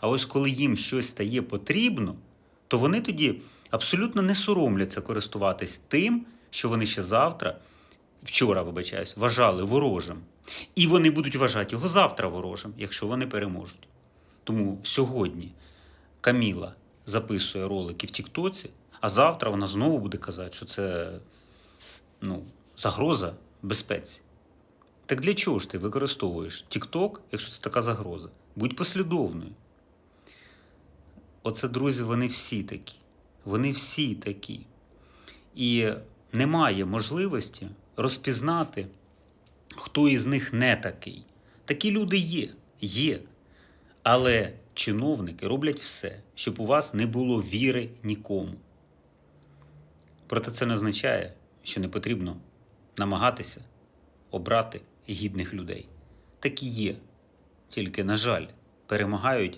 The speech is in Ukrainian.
А ось коли їм щось стає потрібно, то вони тоді абсолютно не соромляться користуватись тим, що вони ще завтра, вчора, вибачаюсь, вважали ворожим. І вони будуть вважати його завтра ворожим, якщо вони переможуть. Тому сьогодні Каміла записує ролики в Тіктоці, а завтра вона знову буде казати, що це ну, загроза безпеці. Так для чого ж ти використовуєш TikTok, якщо це така загроза? Будь послідовною. Оце, друзі, вони всі такі. Вони всі такі. І немає можливості розпізнати, хто із них не такий. Такі люди є, є. Але чиновники роблять все, щоб у вас не було віри нікому. Проте це не означає, що не потрібно намагатися обрати гідних людей. Такі є. Тільки, на жаль, перемагають